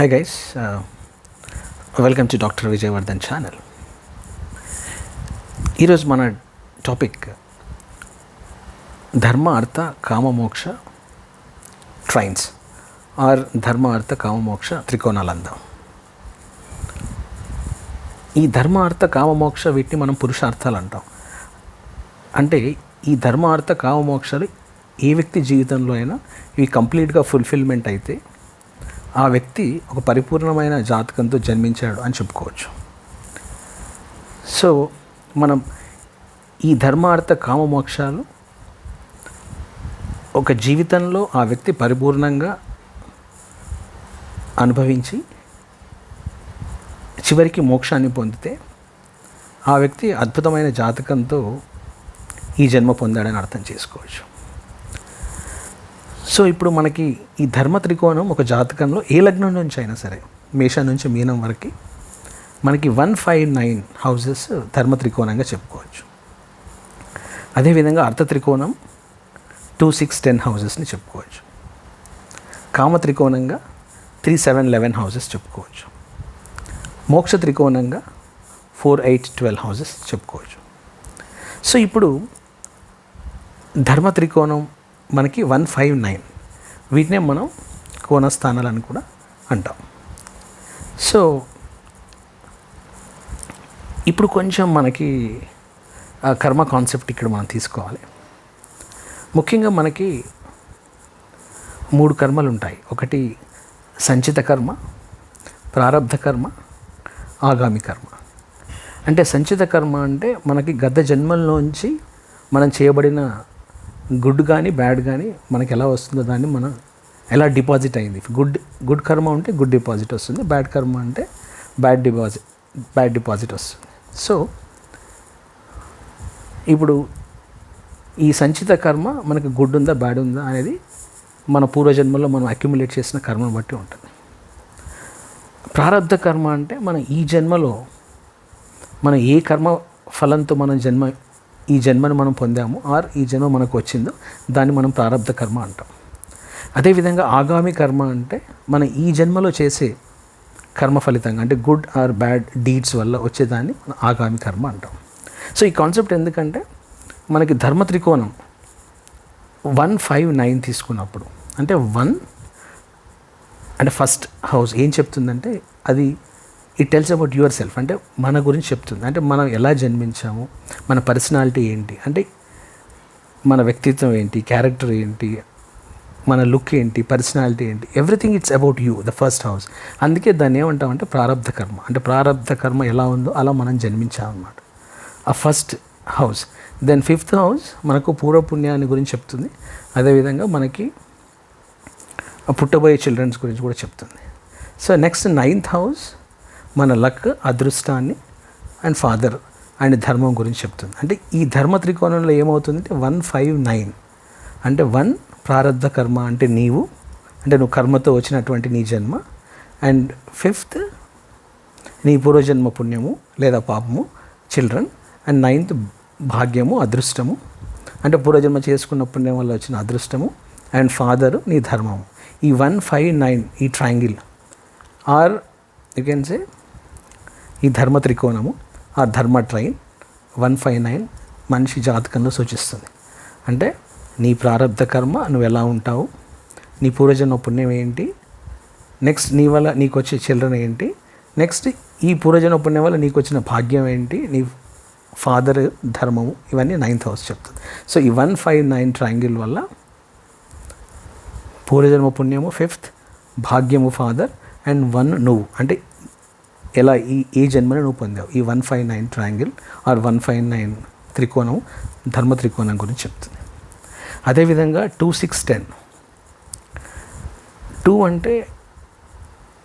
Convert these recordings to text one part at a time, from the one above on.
Hi guys welcome to doctor Vijayavardhan channel ఈరోజు మన topic ధర్మ అర్థ కామమోక్ష ట్రైన్స్ ఆర్ ధర్మ అర్థ కామమోక్ష త్రికోణాలందం. ఈ ధర్మ అర్థ కామమోక్ష వీటిని మనం పురుషార్థాలు అంటాం. అంటే ఈ ధర్మ అర్థ కామమోక్షాలు ఏ వ్యక్తి జీవితంలో అయినా ఇవి కంప్లీట్గా ఫుల్ఫిల్మెంట్ అయితే ఆ వ్యక్తి ఒక పరిపూర్ణమైన జాతకంతో జన్మించాడు అని చెప్పుకోవచ్చు. సో మనం ఈ ధర్మార్థ కామమోక్షాలు ఒక జీవితంలో ఆ వ్యక్తి పరిపూర్ణంగా అనుభవించి చివరికి మోక్షాన్ని పొందితే ఆ వ్యక్తి అద్భుతమైన జాతకంతో ఈ జన్మ పొందాడని అర్థం చేసుకోవచ్చు. సో ఇప్పుడు మనకి ఈ ధర్మ త్రికోణం ఒక జాతకంలో ఏ లగ్నం నుంచి అయినా సరే మేషం నుంచి మీనం వరకు మనకి వన్ ఫైవ్ నైన్ హౌసెస్ ధర్మ త్రికోణంగా చెప్పుకోవచ్చు. అదేవిధంగా అర్థ త్రికోణం టూ సిక్స్ టెన్ హౌసెస్ని చెప్పుకోవచ్చు. కామ త్రికోణంగా త్రీ సెవెన్ లెవెన్ హౌసెస్ చెప్పుకోవచ్చు. మోక్ష త్రికోణంగా ఫోర్ ఎయిట్ ట్వెల్వ్ హౌసెస్ చెప్పుకోవచ్చు. సో ఇప్పుడు ధర్మ త్రికోణం మనకి వన్ ఫైవ్ నైన్. వీటినే మనం కోణస్థానాలని కూడా అంటాం. సో ఇప్పుడు కొంచెం మనకి ఆ కర్మ కాన్సెప్ట్ ఇక్కడ మనం తీసుకోవాలి. ముఖ్యంగా మనకి మూడు కర్మలు ఉంటాయి ఒకటి సంచిత కర్మ ప్రారంధ కర్మ ఆగామి కర్మ. అంటే సంచిత కర్మ అంటే మనకి గత జన్మల్లోంచి మనం చేయబడిన గుడ్ కానీ బ్యాడ్ కానీ మనకి ఎలా వస్తుందో దాన్ని మనం ఎలా డిపాజిట్ అయింది. గుడ్ గుడ్ కర్మ ఉంటే గుడ్ డిపాజిట్ వస్తుంది బ్యాడ్ కర్మ అంటే బ్యాడ్ డిపాజిట్ బ్యాడ్ డిపాజిట్ వస్తుంది. సో ఇప్పుడు ఈ సంచిత కర్మ మనకి గుడ్ ఉందా బ్యాడ్ ఉందా అనేది మన పూర్వజన్మలో మనం అక్యుములేట్ చేసిన కర్మను బట్టి ఉంటుంది. ప్రారంధ కర్మ అంటే మనం ఈ జన్మలో మనం ఏ కర్మ ఫలంతో మనం జన్మ ఈ జన్మను మనం పొందాము. ఆర్ ఈ జన్మ మనకు వచ్చిందో దాన్ని మనం ప్రారంభ కర్మ అంటాం. అదేవిధంగా ఆగామి కర్మ అంటే మన ఈ జన్మలో చేసే కర్మ ఫలితంగా అంటే గుడ్ ఆర్ బ్యాడ్ డీడ్స్ వల్ల వచ్చేదాన్ని మనం ఆగామి కర్మ అంటాం. సో ఈ కాన్సెప్ట్ ఎందుకంటే మనకి ధర్మ త్రికోణం వన్ ఫైవ్ నైన్ తీసుకున్నప్పుడు అంటే వన్ అంటే ఫస్ట్ హౌస్ ఏం చెప్తుందంటే అది it tells about yourself అంటే మన గురించి చెప్తుంది. అంటే మనం ఎలా జన్మించాము? మన పర్సనాలిటీ ఏంటి? అంటే మన వ్యక్తిత్వం ఏంటి? క్యారెక్టర్ ఏంటి? మన లుక్ ఏంటి? పర్సనాలిటీ ఏంటి? Everything it's about you the first house అందుకే దాన్ని ఏమంటామంటే ప్రారంధ కర్మ. అంటే ప్రారంధ కర్మ ఎలా ఉందో అలా మనం జన్మించామన్నమాట. ఆ first house then fifth house మనకు పూర్వపుణ్యాన్ని గురించి చెప్తుంది. అదేవిధంగా మనకి పుట్టబోయే చిల్డ్రన్స్ గురించి కూడా చెప్తుంది. సో నెక్స్ట్ నైన్త్ హౌస్ మన లక్ అదృష్టాన్ని అండ్ ఫాదర్ అండ్ ధర్మం గురించి చెప్తుంది. అంటే ఈ ధర్మ త్రికోణంలో ఏమవుతుందంటే వన్ ఫైవ్ నైన్. అంటే వన్ ప్రారంధ కర్మ అంటే నీవు అంటే నువ్వు కర్మతో వచ్చినటువంటి నీ జన్మ. అండ్ ఫిఫ్త్ నీ పూర్వజన్మ పుణ్యము లేదా పాపము చిల్డ్రన్. అండ్ నైన్త్ భాగ్యము అదృష్టము. అంటే పూర్వజన్మ చేసుకున్న పుణ్యం వల్ల వచ్చిన అదృష్టము. అండ్ ఫాదరు నీ ధర్మము. ఈ వన్ ఫైవ్ నైన్ ఈ triangle. Or you can say ఈ ధర్మ త్రికోణము ఆ ధర్మ ట్రైన్ వన్ ఫైవ్ నైన్ మనిషి జాతకంలో సూచిస్తుంది. అంటే నీ ప్రారంధ కర్మ నువ్వు ఎలా ఉంటావు నీ పూర్వజన్మ పుణ్యం ఏంటి నెక్స్ట్ నీ వల్ల నీకు వచ్చే చిల్డ్రన్ ఏంటి నెక్స్ట్ ఈ పూర్వజన్మ పుణ్యం వల్ల నీకు వచ్చిన భాగ్యం ఏంటి నీ ఫాదర్ ధర్మము ఇవన్నీ నైన్త్ హౌస్ చెప్తుంది. సో ఈ వన్ ఫైవ్ నైన్ ట్రయాంగిల్ వల్ల పూర్వజన్మ పుణ్యము ఫిఫ్త్ భాగ్యము ఫాదర్ అండ్ వన్ నువ్వు. అంటే ఎలా ఈ ఏ జన్మని నువ్వు పొందావు? ఈ one five nine triangle or one five nine త్రికోణం ధర్మ త్రికోణం గురించి చెప్తుంది. అదేవిధంగా టూ సిక్స్ టెన్. టూ అంటే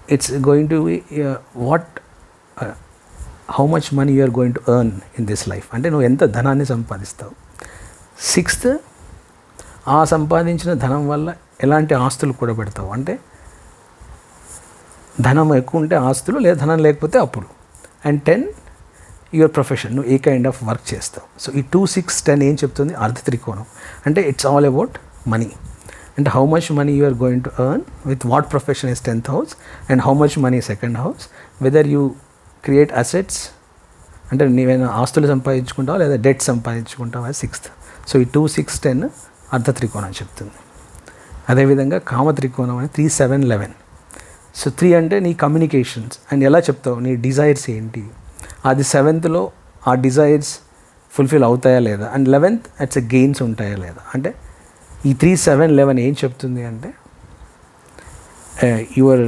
it's going to what how much money you are going to earn in this life అంటే నువ్వు ఎంత ధనాన్ని సంపాదిస్తావు? సిక్స్త్ ఆ సంపాదించిన ధనం వల్ల ఎలాంటి ఆస్తులు కూడా పెడతావు అంటే ధనం ఎక్కువ ఉంటే ఆస్తులు లేదా ధనం లేకపోతే అప్పులు. అండ్ టెన్ యువర్ ప్రొఫెషన్ నువ్వు ఏ కైండ్ ఆఫ్ వర్క్ చేస్తావు. సో ఈ టూ సిక్స్ టెన్ ఏం చెప్తుంది? అర్ధ త్రికోణం. అంటే ఇట్స్ ఆల్ అబౌట్ మనీ అంటే how much money you are going to earn with what profession is tenth house and how much money second house whether you create assets అంటే నీవైనా ఆస్తులు సంపాదించుకుంటావా లేదా డెట్ సంపాదించుకుంటావా సిక్స్త్ సో ఈ two six ten అర్ధ త్రికోణం చెప్తుంది. అదేవిధంగా కామ త్రికోణం అని three seven eleven so three అంటే నీ కమ్యూనికేషన్స్ అండ్ ఎలా చెప్తావు? నీ డిజైర్స్ ఏంటి? అది సెవెంత్లో ఆ డిజైర్స్ ఫుల్ఫిల్ అవుతాయా లేదా? అండ్ లెవెన్త్ అట్స్ గెయిన్స్ ఉంటాయా లేదా? అంటే ఈ త్రీ సెవెన్ లెవెన్ ఏం చెప్తుంది అంటే your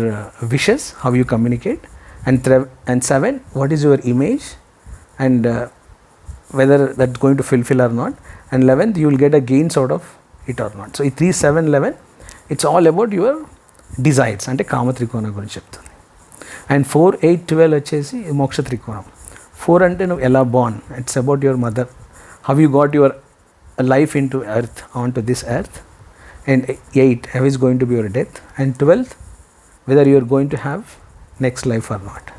wishes how you communicate and three and seven what is your image and whether that going to fulfil or not and eleventh you will get a gains out of it or not so ఈ three seven eleven it's all about your desires అంటే కామ త్రికోణం గురించి చెప్తుంది. And four eight twelve వచ్చేసి మోక్ష త్రికోణం. Four అంటే నువ్వు ఎలా born it's about your mother how you got your life into earth onto this earth and eight how is going to be your death and twelfth whether you are going to have next life or not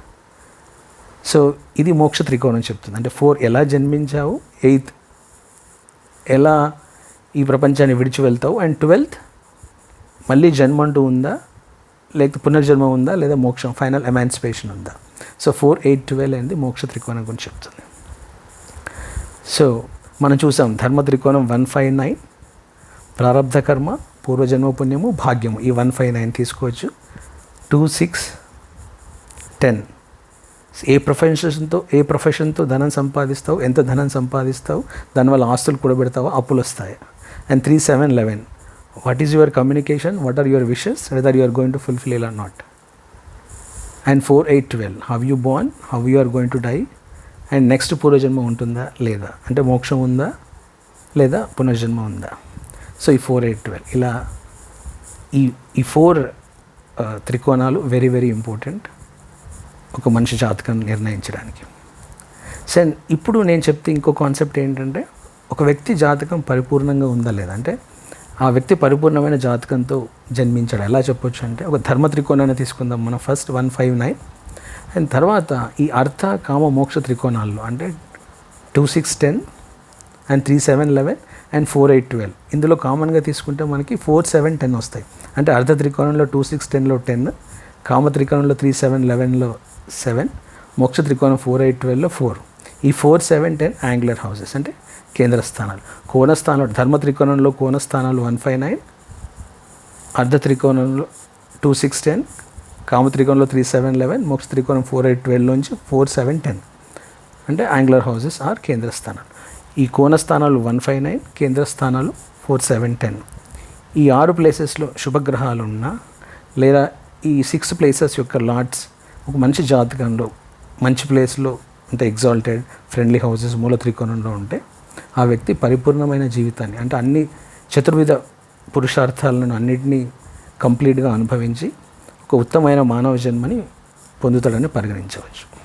so ఇది మోక్ష త్రికోణం చెప్తుంది. అంటే four ఎలా జన్మించావు? Eighth ఎలా ఈ ప్రపంచాన్ని విడిచి వెళ్తావు అండ్ ట్వెల్త్ మళ్ళీ జన్మ అంటూ ఉందా? లేకపోతే పునర్జన్మ ఉందా? లేదా మోక్షం ఫైనల్ ఎమాన్సిపేషన్ ఉందా? సో ఫోర్ ఎయిట్ ట్వెల్వ్ అనేది మోక్ష త్రికోణం గురించి చెప్తుంది. సో మనం చూసాం ధర్మ త్రికోణం వన్ ఫైవ్ నైన్ ప్రారంధ కర్మ పూర్వజన్మ పుణ్యము భాగ్యము. ఈ వన్ ఫైవ్ నైన్ తీసుకోవచ్చు. Two six ten. ఏ ప్రొఫెషన్తో ఏ ప్రొఫెషన్తో ధనం సంపాదిస్తావు? ఎంత ధనం సంపాదిస్తావు? దానివల్ల ఆస్తులు కూడబెడతావో? అప్పులు వస్తాయి? And three seven eleven. What is your communication what are your wishes whether you are going to fulfil or not and four eight twelve how you born how you are going to die and next పూర్వజన్మ ఉంటుందా లేదా అంటే మోక్షం ఉందా లేదా పునర్జన్మ ఉందా so ఈ ఫోర్ ఎయిట్ ట్వెల్వ్ ఇలా ఈ ఈ ఫోర్ త్రికోణాలు వెరీ వెరీ ఇంపార్టెంట్ ఒక మనిషి జాతకం నిర్ణయించడానికి. సో ఇప్పుడు నేను చెప్తే ఇంకో కాన్సెప్ట్ ఏంటంటే ఒక వ్యక్తి జాతకం పరిపూర్ణంగా ఉందా లేదా? అంటే ఆ వ్యక్తి పరిపూర్ణమైన జాతకంతో జన్మించాడు. ఎలా చెప్పొచ్చు అంటే ఒక ధర్మ త్రికోణాన్ని తీసుకుందాం. మనం first one five nine. And తర్వాత ఈ అర్థ కామ మోక్ష త్రికోణాల్లో అంటే two six ten and three seven eleven and four eight twelve. ఇందులో కామన్గా తీసుకుంటే మనకి ఫోర్ సెవెన్ టెన్ వస్తాయి. అంటే అర్ధ త్రికోణంలో టూ సిక్స్ టెన్లో టెన్ కామ త్రికోణంలో త్రీ సెవెన్ లెవెన్లో సెవెన్ మోక్ష త్రికోణం ఫోర్ ఎయిట్ ట్వెల్వ్లో ఫోర్. ఈ four seven ten angular houses అంటే కేంద్ర స్థానాలు. కోణస్థానాలు ధర్మ త్రికోణంలో కోణస్థానాలు వన్ ఫైవ్ నైన్ అర్ధ త్రికోణంలో టూ సిక్స్ టెన్ కామ త్రికోణంలో త్రీ సెవెన్ లెవెన్ మోక్ష త్రికోణం ఫోర్ ఎయిట్ ట్వెల్వ్ నుంచి ఫోర్ సెవెన్ టెన్. అంటే యాంగులర్ హౌసెస్ ఆర్ కేంద్ర స్థానాలు. ఈ కోణస్థానాలు వన్ ఫైవ్ నైన్ కేంద్ర స్థానాలు ఫోర్ సెవెన్ టెన్. ఈ ఆరు ప్లేసెస్లో శుభగ్రహాలు ఉన్నా లేదా ఈ సిక్స్ ప్లేసెస్ యొక్క లాట్స్ ఒక మంచి జాతకంలో మంచి ప్లేస్లో అంటే ఎగ్జాల్టెడ్ ఫ్రెండ్లీ హౌసెస్ మూల త్రికోణంలో ఉంటే ఆ వ్యక్తి పరిపూర్ణమైన జీవితాన్ని అంటే అన్ని చతుర్విధ పురుషార్థాలను అన్నిటినీ కంప్లీట్గా అనుభవించి ఒక ఉత్తమమైన మానవ జన్మని పొందుతాడని పరిగణించవచ్చు.